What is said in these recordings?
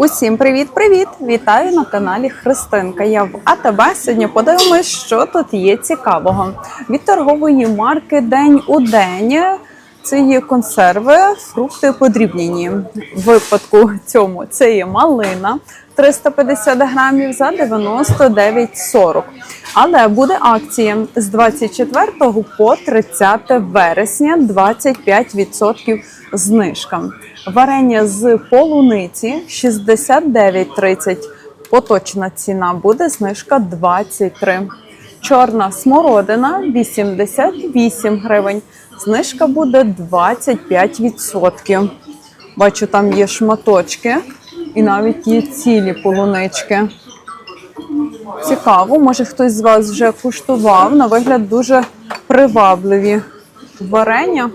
Усім привіт-привіт! Вітаю на каналі Христинка. Я в АТБ. Сьогодні подивимось, що тут є цікавого. Від торгової марки День у день. Це є консерви, фрукти подрібнені. В випадку цьому це є малина 350 грамів за 99,40. Але буде акція з 24 по 30 вересня 25% знижка. Варення з полуниці 69,30. Поточна ціна буде знижка 23. Чорна смородина 88 гривень. Знижка буде 25%. Бачу, там є шматочки і навіть є цілі полунички. Цікаво, може хтось з вас вже куштував. На вигляд дуже привабливі варення.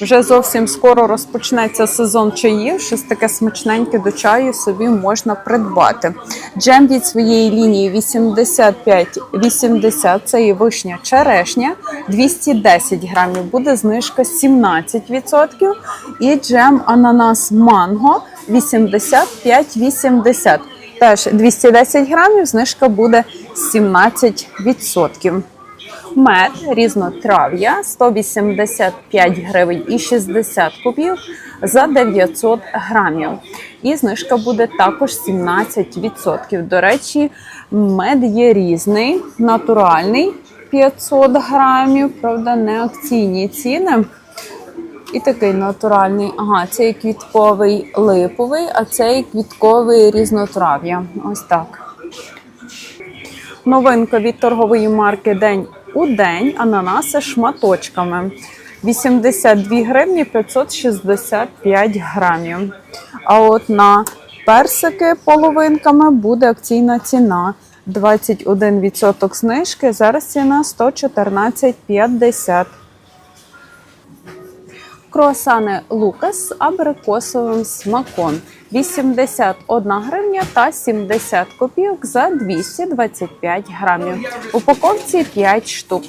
Вже зовсім скоро розпочнеться сезон чаїв. Щось таке смачненьке до чаю собі можна придбати. Джем від своєї лінії 85,80 це є вишня черешня, 210 грамів, буде знижка 17%. І джем ананас манго 85,80. Теж 210 грамів, знижка буде 17%. Мед різнотрав'я 185 гривень і 60 копійок за 900 грамів. І знижка буде також 17%. До речі, мед є різний, натуральний 500 грамів, правда, не акційні ціни. І такий натуральний. Ага, цей квітковий липовий, а цей квітковий різнотрав'я. Ось так. Новинка від торгової марки День у день ананаси шматочками. 82 гривні 565 грамів. А от на персики половинками буде акційна ціна 21% знижки. Зараз ціна 114,50. Круасани Лукас з абрикосовим смаком 81 гривня та 70 копійок за 225 грамів. Упаковці 5 штук.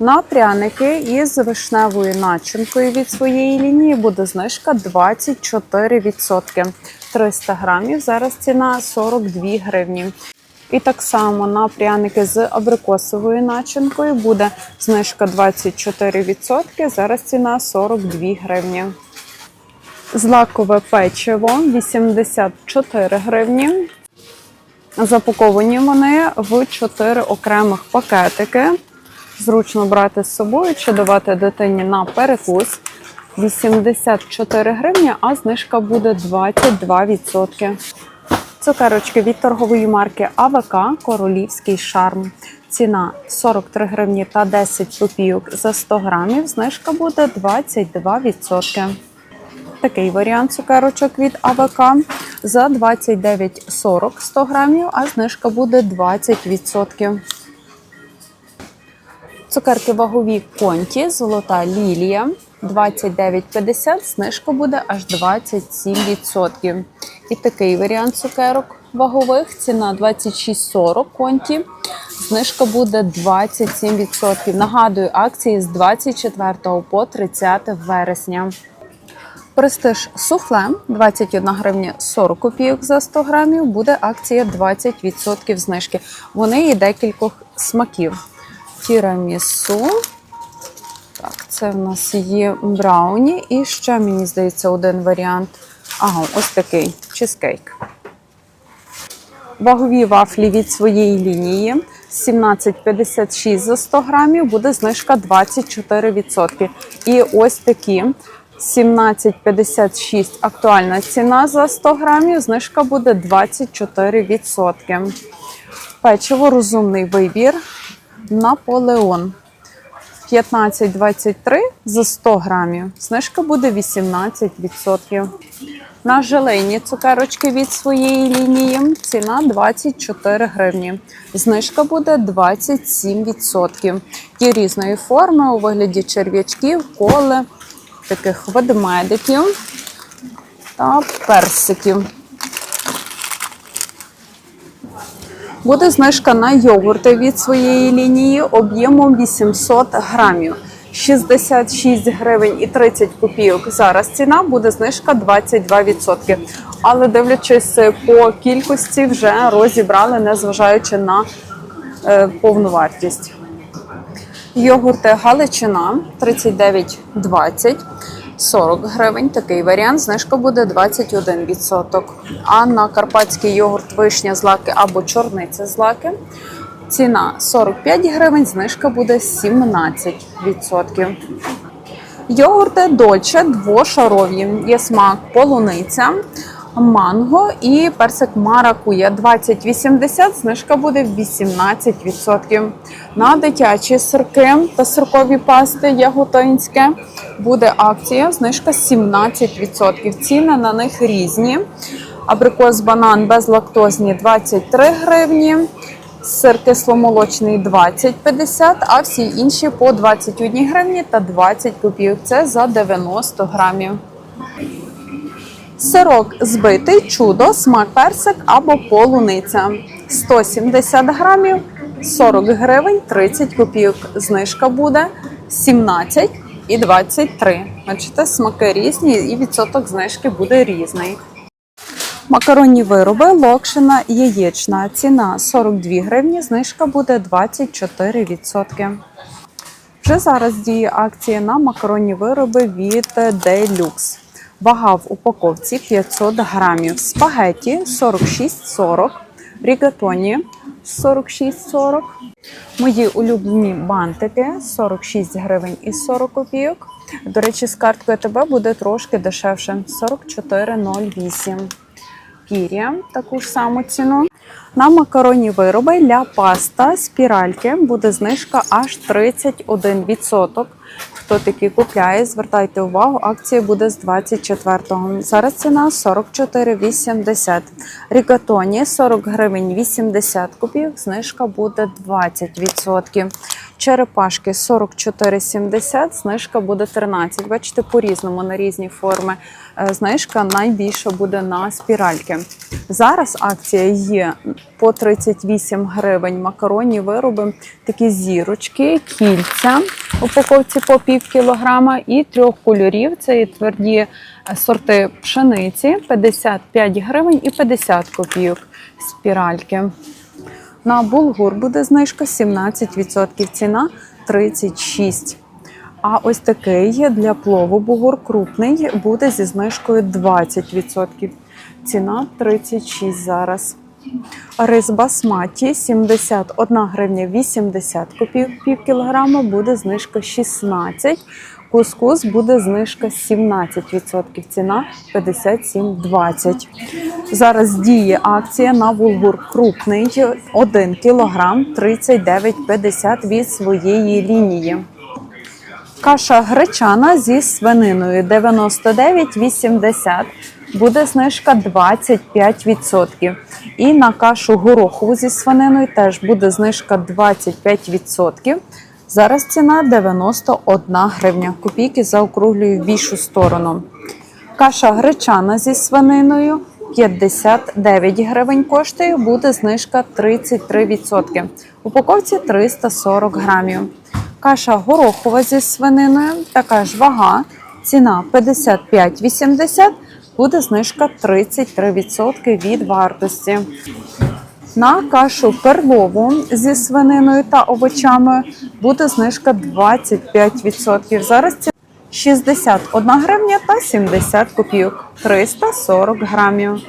На пряники із вишневою начинкою від своєї лінії буде знижка 24%. 300 грамів. Зараз ціна 42 гривні. І так само на пряники з абрикосовою начинкою буде знижка 24%. Зараз ціна 42 гривні. Злакове печиво 84 гривні. Запаковані вони в 4 окремих пакетики. Зручно брати з собою чи давати дитині на перекус. 84 гривні, а знижка буде 22%. Цукерочки від торгової марки АВК Королівський шарм. Ціна 43 гривні та 10 копійок за 100 грамів. Знижка буде 22%. Такий варіант цукерочок від АВК за 29,40 100 грамів, а знижка буде 20%. Цукерки вагові конті, золота лілія 29,50, знижка буде аж 27%. І такий варіант цукерок вагових, ціна 26,40 конті, знижка буде 27%. Нагадую, акції з 24 по 30 вересня. Престиж суфле 21 гривня 40 копійок за 100 грамів, буде акція 20% знижки. Вони є декількох смаків. Тірамісу. Так, це в нас є брауні. І ще, мені здається, один варіант. Ага, ось такий чизкейк. Вагові вафлі від своєї лінії 17,56 за 100 грамів, буде знижка 24%. І ось такі 17,56 актуальна ціна за 100 грамів, знижка буде 24%. Печиво розумний вибір. Наполеон 15,23 за 100 грамів. Знижка буде 18%. На желейні цукерочки від своєї лінії ціна 24 гривні. Знижка буде 27%. Є різної форми у вигляді черв'ячків, коли, таких ведмедиків та персиків. Буде знижка на йогурти від своєї лінії об'ємом 800 грамів. 66 гривень і 30 копійок. Зараз ціна буде знижка 22%. Але дивлячись по кількості, вже розібрали, незважаючи на е, повну вартість. Йогурти Галичина 39,20. 40 гривень. Такий варіант. Знижка буде 21%. А на карпатський йогурт вишня з лаки або чорниця з лаки. Ціна 45 гривень, знижка буде 17%. Йогурти Дольче двошарові. Є смак полуниця, манго і персик маракуя 20,80, знижка буде 18%. На дитячі сирки та сиркові пасти яготинське буде акція, знижка 17%. Ціни на них різні. Абрикос банан безлактозні 23 гривні. Сир кисломолочний 20,50, а всі інші по 21 гривні та 20 копійок. Це за 90 грамів. Сирок збитий, чудо, смак персик або полуниця. 170 грамів, 40 гривень, 30 копійок. Знижка буде 17 і 23. Бачите, смаки різні і відсоток знижки буде різний. Макаронні вироби, локшина, яєчна. Ціна 42 гривні, знижка буде 24%. Вже зараз діє акція на макаронні вироби від Deluxe. Вага в упаковці 500 грамів. Спагеті 46,40, рігатоні 46,40. Мої улюблені бантики 46 гривень і 40 копійок. До речі, з карткою ТБ буде трошки дешевше 44,08. Кірія таку ж саму ціну. На макаронні вироби для паста спіральки буде знижка аж 31%. Хто такі купляє, звертайте увагу, акція буде з 24-го. Зараз ціна 44,80. Рігатоні 40 гривень 80 копійок, знижка буде 20%. Черепашки 44,70, знижка буде 13. Бачите, по-різному на різні форми. Е, Знижка найбільша буде на спіральки. Зараз акція є по 38 гривень. Макаронні вироби, такі зірочки, кільця в упаковці по пів кілограма і трьох кольорів. Це і тверді е, сорти пшениці 55 гривень і 50 копійок спіральки. На булгур буде знижка 17%, ціна 36. А ось такий для плову бугур крупний буде зі знижкою 20%. Ціна 36 зараз. Рис басматі 71 гривня 80 копійок пів кілограма, буде знижка 16. Кускус буде знижка 17%, ціна 57,20. Зараз діє акція на булгур крупний 1 кілограм 39,50 від своєї лінії. Каша гречана зі свининою 99,80. Буде знижка 25%. І на кашу горохову зі свининою теж буде знижка 25%. Зараз ціна 91 гривня. Копійки заокруглюю в більшу сторону. Каша гречана зі свининою 59 гривень коштує, буде знижка 33%. Упаковці 340 грамів. Каша горохова зі свининою, така ж вага, ціна 55,80, буде знижка 33% від вартості. На кашу перлову зі свининою та овочами буде знижка 25%. Зараз ціна 61 гривня та 70 копійок, 340 грамів.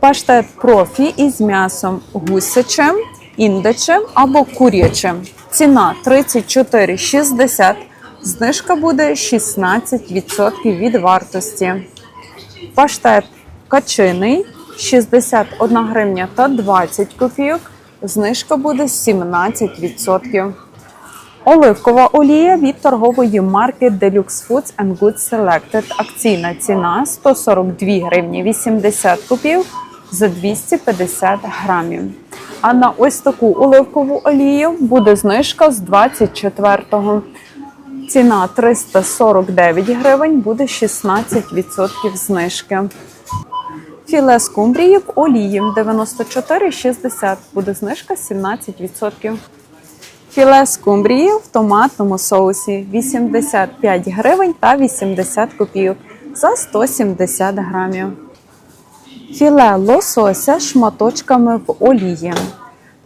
Паштет профі із м'ясом гусячим, індичим або курячим. Ціна 34,60. Знижка буде 16% від вартості. Паштет качиний 61 гривня та 20 копійок. Знижка буде 17%. Оливкова олія від торгової марки Deluxe Foods and Goods Selected. Акційна ціна 142 гривні 80 копійок за 250 грамів. А на ось таку оливкову олію буде знижка з 24-го. Ціна 349 гривень, буде 16% знижки. Філе скумбрії в олії 94,60, буде знижка 17%. Філе скумбрії в томатному соусі 85 гривень та 80 копійок за 170 грамів. Філе лосося шматочками в олії.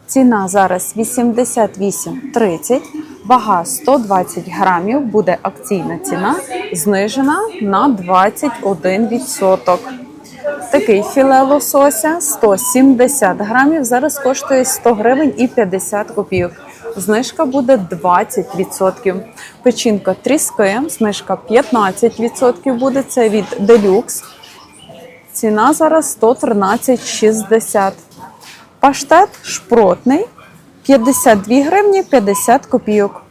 Ціна зараз 88,30, вага 120 грамів, буде акційна ціна, знижена на 21%. Такий філе лосося 170 грамів, зараз коштує 100 гривень і 50 копійок. Знижка буде 20%. Печінка тріски, знижка 15% буде, це від Deluxe. Ціна зараз 113,60. Паштет шпротний 52 гривні 50 копійок.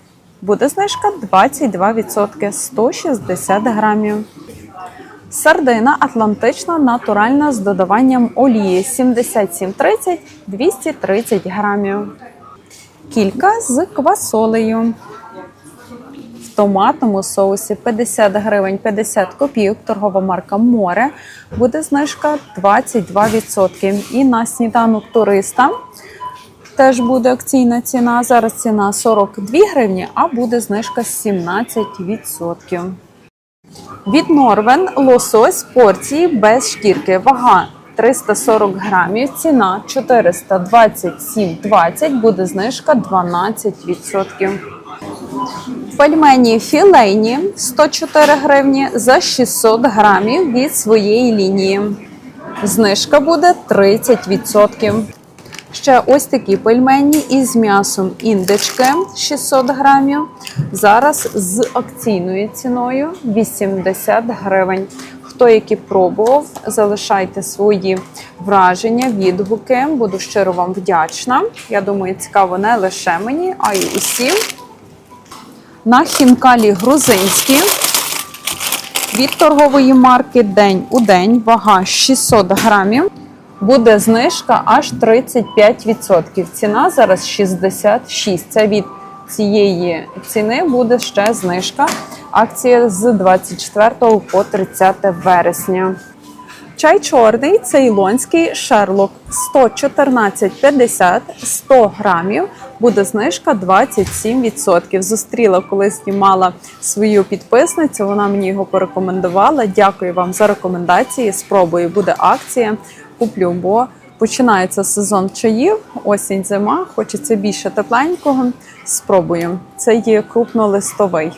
Буде знижка 22%, 160 грамів. Сардина атлантична натуральна з додаванням олії 77,30 230 грамів. Кілька з квасолею. Томатному соусі 50 гривень 50 копійок, торгова марка Море. Буде знижка 22%. І на сніданок туриста теж буде акційна ціна. Зараз ціна 42 гривні, а буде знижка 17%. Від Норвен лосось порції без шкірки. Вага 340 грамів, ціна 427,20, буде знижка 12%. Пельмені філейні 104 гривні за 600 грамів від своєї лінії. Знижка буде 30%. Ще ось такі пельмені із м'ясом індички 600 грамів. Зараз з акційною ціною 80 гривень. Хто які пробував, залишайте свої враження, відгуки. Буду щиро вам вдячна. Я думаю, цікаво не лише мені, а й усім. На хінкалі грузинські від торгової марки День у день вага 600 грамів. Буде знижка аж 35%. Ціна зараз 66. Це від цієї ціни буде ще знижка. Акція з 24 по 30 вересня. Чай чорний цейлонський шерлок 114,50 100 грамів. Буде знижка 27%. Зустріла, коли знімала свою підписницю. Вона мені його порекомендувала. Дякую вам за рекомендації. Спробую, буде акція. Куплю, бо починається сезон чаїв, осінь, зима. Хочеться більше тепленького. Спробую. Це є крупнолистовий.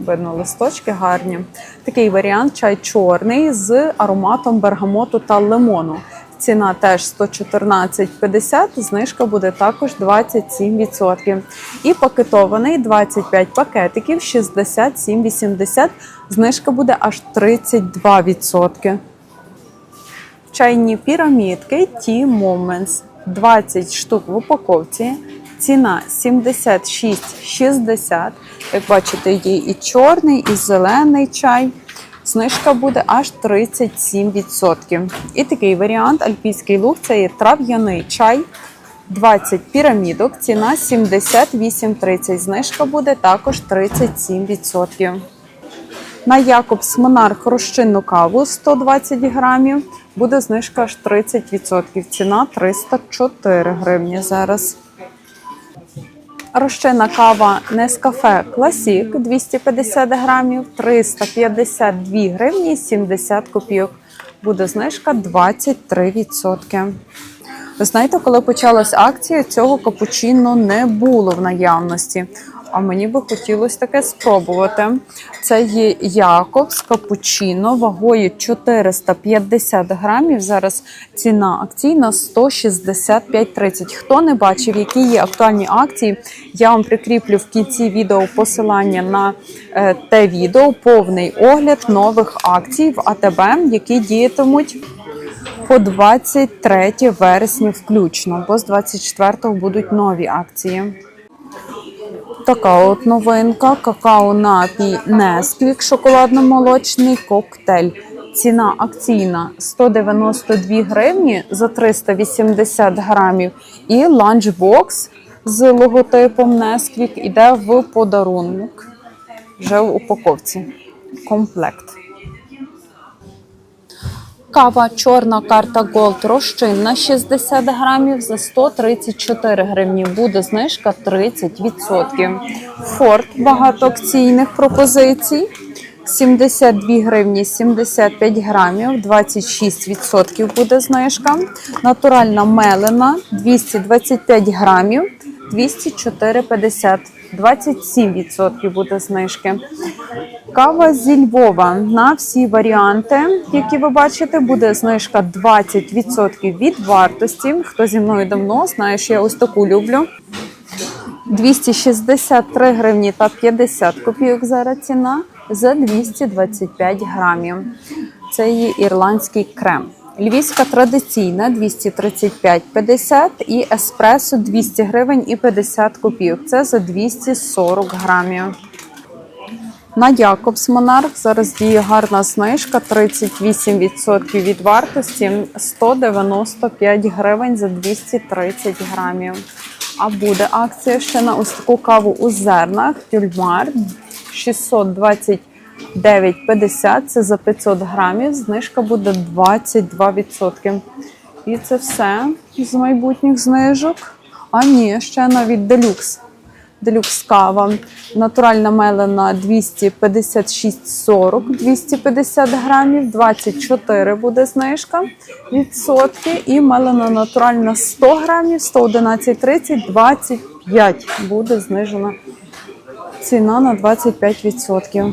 Видно, листочки гарні. Такий варіант чай чорний з ароматом бергамоту та лимону. Ціна теж 114,50, знижка буде також 27%. І пакетований 25 пакетиків 67,80, знижка буде аж 32%. Чайні пірамідки Tea Moments 20 штук в упаковці. Ціна 76,60. Як бачите, є і чорний, і зелений чай. Знижка буде аж 37%. І такий варіант альпійський луг це є трав'яний чай. 20 пірамідок, ціна 78,30. Знижка буде також 37%. На Якобс Монарх розчинну каву 120 грамів. Буде знижка аж 30%. Ціна 304 гривні зараз. Розчинна кава Нескафе Класік 250 грамів, 352 гривні 70 копійок. Буде знижка 23%. Ви знаєте, коли почалась акція, цього капучино не було в наявності. А мені би хотілося таке спробувати. Це є Якобс капучино вагою 450 грамів. Зараз ціна акційна 165,30. Хто не бачив, які є актуальні акції, я вам прикріплю в кінці відео посилання на е, те відео, повний огляд нових акцій в АТБ, які діятимуть по 23 вересня включно, бо з 24 будуть нові акції. Така от новинка. Какао напій Несквік, шоколадно-молочний коктейль. Ціна акційна 192 гривні за 380 грамів. І ланчбокс з логотипом Несквік іде в подарунок. Вже в упаковці. Комплект. Кава чорна карта Gold розчинна 60 грамів за 134 гривні. Буде знижка 30%. Форт багато акційних пропозицій. 72 гривні 75 грамів, 26% буде знижка. Натуральна мелена 225 грамів, 204,50, 27% буде знижки. Кава зі Львова на всі варіанти, які ви бачите, буде знижка 20% від вартості. Хто зі мною давно знає, що я ось таку люблю. 263 гривні та 50 копійок зараз ціна за 225 грамів. Це є ірландський крем. Львівська традиційна 235,50 і еспресо 200 гривень і 50 копійок. Це за 240 грамів. На Якобс Монарх зараз діє гарна знижка 38% від вартості 195 гривень за 230 грамів. А буде акція ще на ось таку каву у зернах Тюльмар 629,50. Це за 500 грамів. Знижка буде 22%. І це все з майбутніх знижок. А ні, ще навіть делюкс. Делюкс кава. Натуральна мелена 256,40, 250 грамів, 24 буде знижка відсотки. І мелена натуральна 100 грамів, 111,30, 25 буде знижена ціна на 25%.